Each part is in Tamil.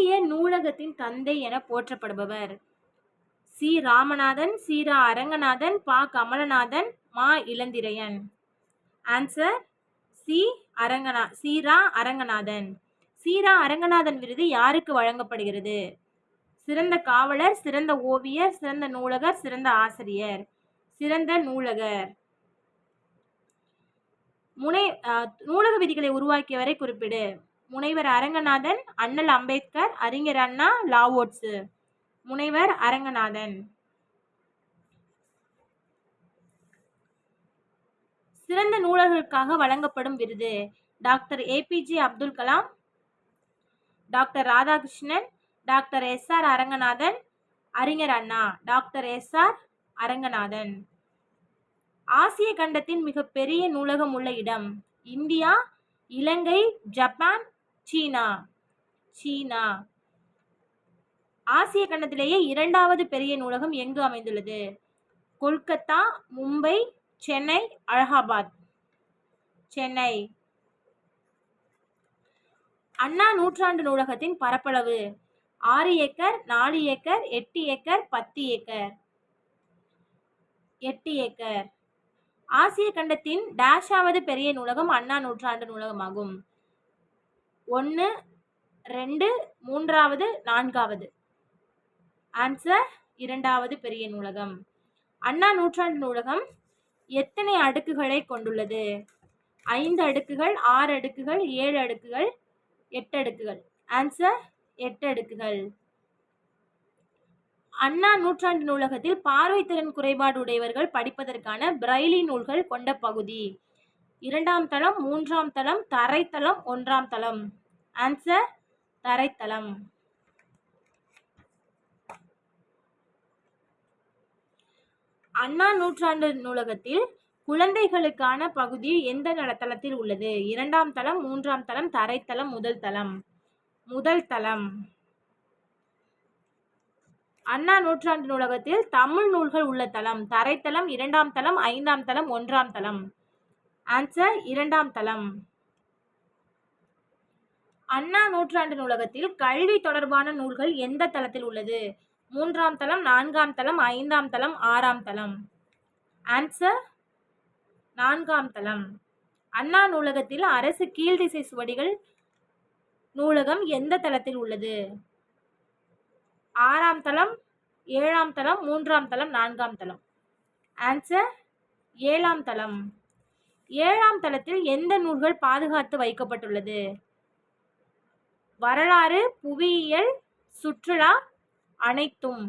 இந்திய நூலகத்தின் தந்தை என போற்றப்படுபவர். சி. ராமநாதன் சீரா அரங்கநாதன் பா. கமலநாதன் மா. இளந்திரையன். Answer C. அரங்கநா சீரா அரங்கநாதன். சீரா அரங்கநாதன் விருது யாருக்கு வழங்கப்படுகிறது? சிறந்த காவலர் சிறந்த ஓவியர் சிறந்த நூலகர் சிறந்த ஆசிரியர். சிறந்த நூலகர். முனை அஹ், நூலக விதிகளை உருவாக்கியவரை குறிப்பிடு. முனைவர் அரங்கநாதன் அண்ணல் அம்பேத்கர் அறிஞர் அண்ணா லாவோட்ஸு முனைவர் அரங்கநாதன். சிறந்த நூலர்களுக்காக வழங்கப்படும் விருது. Doctor APJ Abdul Kalam doctor Radhakrishnan doctor S R Aranganathan அறிஞர் Anna doctor S R Aranganathan. ஆசிய கண்டத்தின் மிகப்பெரிய நூலகம் உள்ள இடம் இந்தியா இலங்கை ஜப்பான் சீனா சீனா. ஆசிய கண்டத்திலேயே இரண்டாவது பெரிய நூலகம் எங்கு அமைந்துள்ளது? கொல்கத்தா மும்பை சென்னை அலகாபாத். சென்னை. அண்ணா நூற்றாண்டு நூலகத்தின் பரப்பளவு ஆறு ஏக்கர் நாலு ஏக்கர் எட்டு ஏக்கர் பத்து ஏக்கர். எட்டு ஏக்கர். ஆசிய கண்டத்தின் டேஷாவது பெரிய நூலகம் அண்ணா நூற்றாண்டு நூலகமாகும். ஒன்று ரெண்டு மூன்றாவது நான்காவது. ஆன்சர் இரண்டாவது பெரிய நூலகம். அண்ணா நூற்றாண்டு நூலகம் எத்தனை அடுக்குகளை கொண்டுள்ளது? ஐந்து அடுக்குகள் ஆறு அடுக்குகள் ஏழு அடுக்குகள் எட்டு அடுக்குகள். ஆன்சர் எட்டு அடுக்குகள். அண்ணா நூற்றாண்டு நூலகத்தில் பார்வைத்திறன் குறைபாடு உடையவர்கள் படிப்பதற்கான பிரைலி நூல்கள் கொண்ட பகுதி. இரண்டாம் தளம் மூன்றாம் தளம் தரைத்தளம் ஒன்றாம் தளம். ஆன்சர் தரைத்தளம். அண்ணா நூற்றாண்டு நூலகத்தில் குழந்தைகளுக்கான பகுதி எந்த நலத்தளத்தில் உள்ளது? இரண்டாம் தளம் மூன்றாம் தளம் தரைத்தளம் முதல் தளம். முதல் தளம். அண்ணா நூற்றாண்டு நூலகத்தில் தமிழ் நூல்கள் உள்ள தளம். தரைத்தளம் இரண்டாம் தளம் ஐந்தாம் தளம் ஒன்றாம் தளம். ஆன்சர் இரண்டாம் தளம். அண்ணா நூற்றாண்டு நூலகத்தில் கல்வி தொடர்பான நூல்கள் எந்த தளத்தில் உள்ளது? மூன்றாம் தளம் நான்காம் தளம் ஐந்தாம் தளம் ஆறாம் தளம்? ஆன்சர் நான்காம் தளம். அண்ணா நூலகத்தில் அரசு கீழ்திசை சுவடிகள் நூலகம் எந்த தளத்தில் உள்ளது? ஆறாம் தளம் ஏழாம் தளம் மூன்றாம் தளம் நான்காம் தளம்? ஆன்சர் ஏழாம் தளம். ஏழாம் தளத்தில் எந்த நூல்கள் பாதுகாத்து வைக்கப்பட்டுள்ளது? வரலாறு புவியியல் சுற்றுலா அனைத்தும்.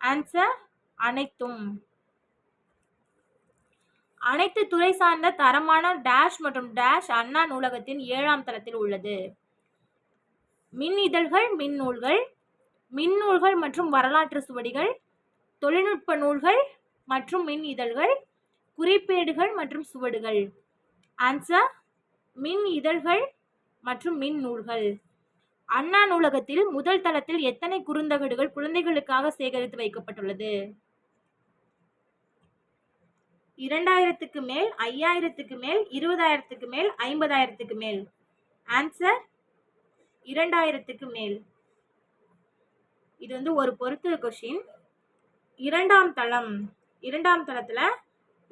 ஆன்சர் அனைத்தும். அனைத்து துறை சார்ந்த தரமான டேஷ் மற்றும் டேஷ் அண்ணா நூலகத்தின் ஏழாம் தளத்தில் உள்ளது. மின் இதழ்கள் மின் நூல்கள் மின் நூல்கள் மற்றும் வரலாற்று சுவடிகள் தொழில்நுட்ப நூல்கள் மற்றும் மின் இதழ்கள் குறிப்பேடுகள் மற்றும் சுவடுகள். ஆன்சர் மின் இதழ்கள் மற்றும் மின் நூல்கள். அண்ணா நூலகத்தில் முதல் தளத்தில் எத்தனை குறுந்தகடுகள் குழந்தைகளுக்காக சேகரித்து வைக்கப்பட்டுள்ளது? இரண்டாயிரத்துக்கு மேல் ஐயாயிரத்துக்கு மேல் இருபதாயிரத்துக்கு மேல் ஐம்பதாயிரத்துக்கு மேல்? ஆன்சர் இரண்டாயிரத்துக்கு மேல். இது வந்து ஒரு பொருத்து கொஷின் இரண்டாம் தளம். இரண்டாம் தளத்தில்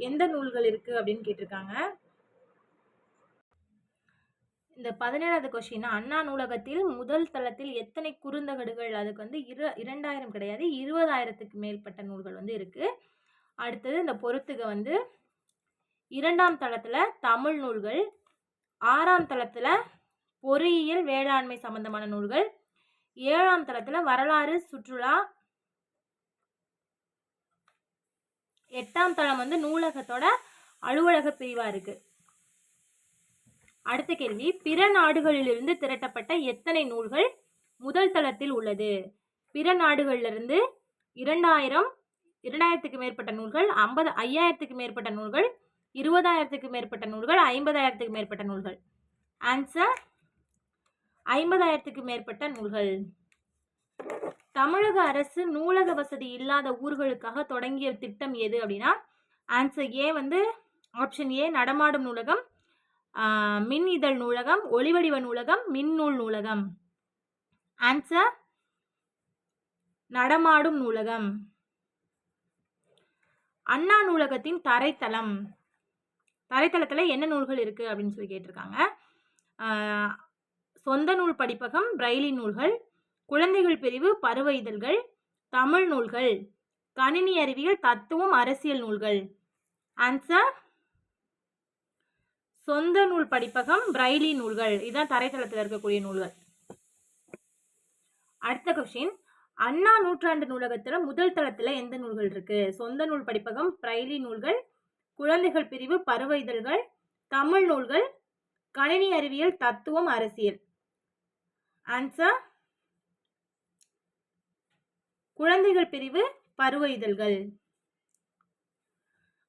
எந்த நூல்கள் இருக்குது அப்படின்னு கேட்டிருக்காங்க. இந்த பதினேழாவது கொஷின் அண்ணா நூலகத்தில் முதல் தளத்தில் எத்தனை குறுந்தகடுகள்? அதுக்கு வந்து இரு இரண்டாயிரம் கிடையாது இருபதாயிரத்துக்கு மேற்பட்ட நூல்கள் வந்து இருக்குது அடுத்தது இந்த பொறுத்துக வந்து இரண்டாம் தளத்தில் தமிழ் நூல்கள் ஆறாம் தளத்தில் பொறியியல் வேளாண்மை சம்பந்தமான நூல்கள் ஏழாம் தளத்தில் வரலாறு சுற்றுலா எட்டாம் தளம் வந்து நூலகத்தோட அலுவலக பிரிவாக இருக்குது அடுத்த கேள்வி பிற நாடுகளிலிருந்து திரட்டப்பட்ட எத்தனை நூல்கள் முதல் தளத்தில் உள்ளது? பிற நாடுகளிலிருந்து இரண்டாயிரம் இரண்டாயிரத்துக்கு மேற்பட்ட நூல்கள் ஐம்பது ஐயாயிரத்துக்கு மேற்பட்ட நூல்கள் இருபதாயிரத்துக்கு மேற்பட்ட நூல்கள் ஐம்பதாயிரத்துக்கு மேற்பட்ட நூல்கள்? ஆன்சர் ஐம்பதாயிரத்துக்கு மேற்பட்ட நூல்கள். தமிழக அரசு நூலக வசதி இல்லாத ஊர்களுக்காக தொடங்கிய திட்டம் எது அப்படின்னா ஆன்சர் ஏ வந்து ஆப்ஷன் ஏ நடமாடும் நூலகம் மின் இதழ் நூலகம் ஒளிவடிவ நூலகம் மின்னூல் நூலகம். ஆன்சர் நடமாடும் நூலகம். அண்ணா நூலகத்தின் தரைத்தளம். தரைத்தளத்தில் என்ன நூல்கள் இருக்குது அப்படின்னு சொல்லி கேட்டிருக்காங்க. சொந்த நூல் படிப்பகம் பிரைலி நூல்கள் குழந்தைகள் பிரிவு பருவ இதழ்கள் தமிழ் நூல்கள் கணினி அறிவியல் தத்துவம் அரசியல் நூல்கள். ஆன்சர் சொந்த நூல் படிப்பகம் பிரைலி நூல்கள். இதுதான் தரைத்தளத்தில் இருக்கக்கூடிய நூல்கள். அடுத்த கொஸ்டின் அண்ணா நூற்றாண்டு நூலகத்துல முதல் தளத்துல எந்த நூல்கள் இருக்கு? சொந்த நூல் படிப்பகம் பிரைலி நூல்கள் குழந்தைகள் பிரிவு பருவ இதழ்கள் தமிழ் நூல்கள் கணினி அறிவியல் தத்துவம் அரசியல். ஆன்சர் குழந்தைகள் பிரிவு பருவ இதழ்கள்.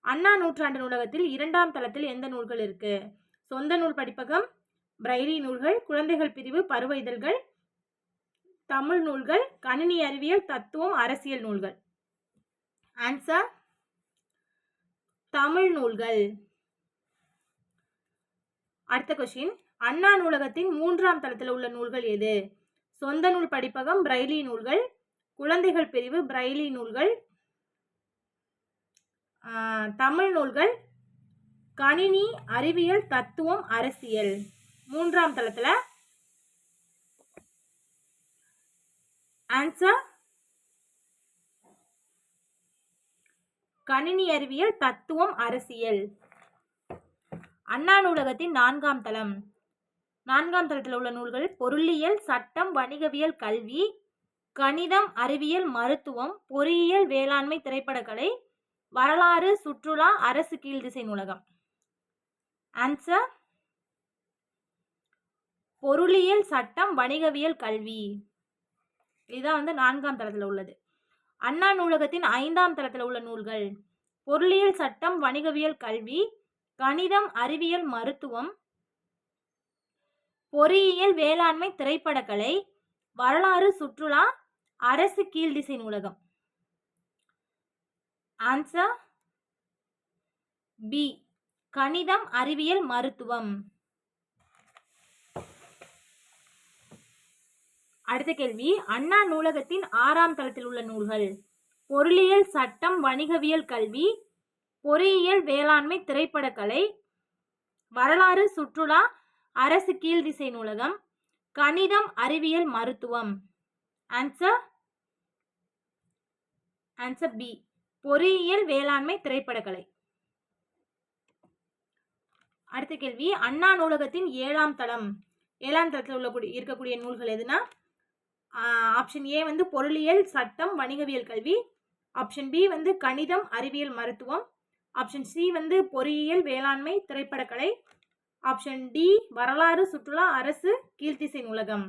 அண்ணா நூற்றாண்டு நூலகத்தில் இரண்டாம் தளத்தில் எந்த நூல்கள் இருக்கு? சொந்த நூல் படிப்பகம் பிரைரி நூல்கள் குழந்தைகள் பிரிவு பருவ இதழ்கள் தமிழ் நூல்கள் கணினி அறிவியல் தத்துவம் அரசியல் நூல்கள். ஆன்சர் தமிழ் நூல்கள். அடுத்த கொஸ்டின் அண்ணா நூலகத்தின் மூன்றாம் தளத்தில் உள்ள நூல்கள் எது? சொந்த நூல் படிப்பகம் பிரைலி நூல்கள் குழந்தைகள் பிரிவு பிரைலி நூல்கள் தமிழ் நூல்கள் கணினி அறிவியல் தத்துவம் அரசியல். மூன்றாம் தளத்தில் ஆன்சர் கணினி அறிவியல் தத்துவம் அரசியல். அண்ணா நூலகத்தின் நான்காம் தளம். நான்காம் தளத்தில் உள்ள நூல்கள் பொருளியல் சட்டம் வணிகவியல் கல்வி கணிதம் அறிவியல் மருத்துவம் பொறியியல் வேளாண்மை திரைப்படக்கலை வரலாறு சுற்றுலா அரசு கீழ்திசை நூலகம். ஆன்சர் பொருளியல் சட்டம் வணிகவியல் கல்வி. இதுதான் வந்து நான்காம் தளத்தில் உள்ளது. அண்ணா நூலகத்தின் ஐந்தாம் தளத்தில் உள்ள நூல்கள் பொருளியல் சட்டம் வணிகவியல் கல்வி கணிதம் அறிவியல் மருத்துவம் பொறியியல் வேளாண்மை திரைப்படக்கலை வரலாறு சுற்றுலா அரசு கீழ்திசை நூலகம். ஆன்சர் பி கணிதம் அறிவியல் மருத்துவம். அடுத்த கேள்வி. அண்ணா நூலகத்தின் ஆறாம் தளத்தில் உள்ள நூல்கள். பொருளியல் சட்டம் வணிகவியல் கல்வி பொறியியல் வேளாண்மை திரைப்படக்கலை வரலாறு சுற்றுலா அரசு கீழ்திசை நூலகம் கணிதம் அறிவியல் மருத்துவம். ஆன்சர் ஆன்சர் பி பொறியியல் வேளாண்மை திரைப்படக்கலை. அடுத்த கேள்வி. அண்ணா நூலகத்தின் ஏழாம் தளம். ஏழாம் தளத்தில் உள்ள இருக்கக்கூடிய நூல்கள் எதுனா? ஆப்ஷன் ஏ வந்து பொருளியல் சட்டம் வணிகவியல் கல்வி. ஆப்ஷன் பி வந்து கணிதம் அறிவியல் மருத்துவம். ஆப்ஷன் சி வந்து பொறியியல் வேளாண்மை திரைப்படக்கலை. ஆப்ஷன் டி வரலாறு சுற்றுலா அரசு கீழ்த்திசை நூலகம்.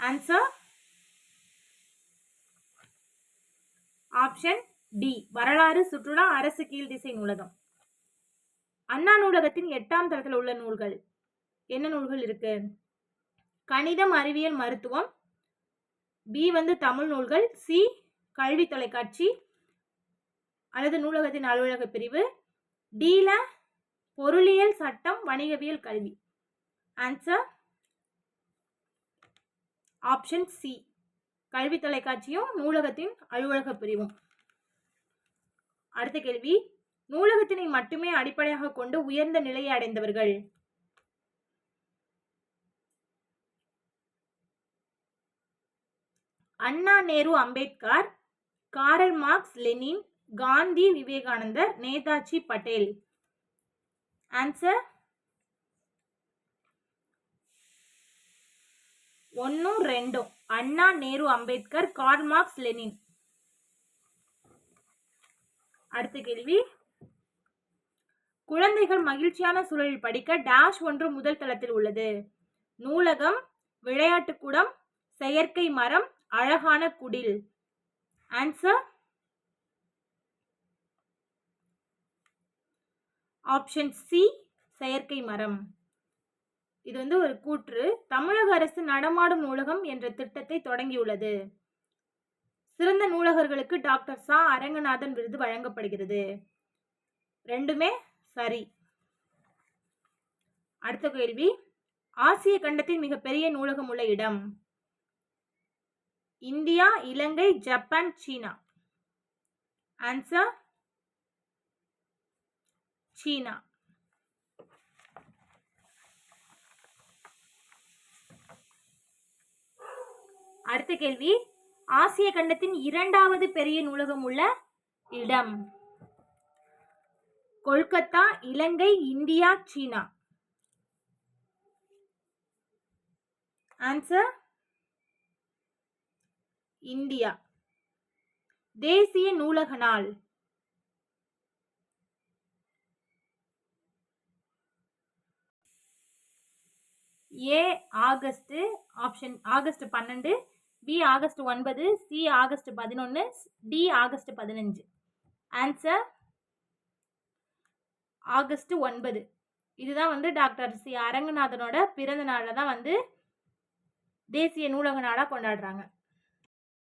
Answer option D. வரலாறு சுற்றுலா அரசு கீழ்த்திசை நூலகம். அண்ணா நூலகத்தின் எட்டாம் தளத்தில் உள்ள நூல்கள். என்ன நூல்கள் இருக்கு? கணிதம் அறிவியல் மருத்துவம். பி வந்து தமிழ் நூல்கள். சி கல்வி தொலைக்காட்சி அல்லது நூலகத்தின் அலுவலக பிரிவு. டில பொருளியல் சட்டம் வணிகவியல் கல்வி. ஆன்சர் ஆப்ஷன் சி கல்வி தொலைக்காட்சியும் நூலகத்தின் அலுவலக பிரிவும். அடுத்த கேள்வி. நூலகத்தினை மட்டுமே அடிப்படையாக கொண்டு உயர்ந்த நிலையை அடைந்தவர்கள். Anna Nehru Ambedkar Karl Marx Lenin Gandhi Vivekanandar Netaji Patel. Answer ஒன்னும் ரெண்டும். Anna Nehru Ambedkar Karl Marx Lenin. அடுத்த கேள்வி. குழந்தைகள் மகிழ்ச்சியான சூழலில் படிக்க டேஷ் ஒன்று முதல் தளத்தில் உள்ளது. நூலகம் விளையாட்டு கூடம் செயற்கை மரம் அழகான குடில். ஆன்சர் ஆப்ஷன் சி செயற்கை மரம். இது வந்து ஒரு கூற்று. தமிழக அரசு நடமாடும் நூலகம் என்ற திட்டத்தை தொடங்கியுள்ளது. சிறந்த நூலகர்களுக்கு டாக்டர் சா. அரங்கநாதன் விருது வழங்கப்படுகிறது. ரெண்டுமே சரி. அடுத்த கேள்வி. ஆசிய கண்டத்தின் மிகப்பெரிய நூலகம் உள்ள இடம்? India Ilangai Japan China. Answer China. அடுத்த கேள்வி. ஆசிய கண்டத்தின் இரண்டாவது பெரிய நூலகம் உள்ள இடம். Kolkata Ilangai India China. Answer India. தேசிய நூலக நாள் ஏ ஆகஸ்ட் ஆப்ஷன் ஆகஸ்ட் பன்னெண்டு பி ஆகஸ்ட் ஒன்பது சி ஆகஸ்ட் பதினொன்று டி ஆகஸ்ட் பதினஞ்சு. ஆன்சர் ஆகஸ்ட் ஒன்பது. இதுதான் வந்து டாக்டர் சி அரங்கநாதனோட பிறந்த நாளில் தான் வந்து தேசிய நூலக நாளாக கொண்டாடுறாங்க.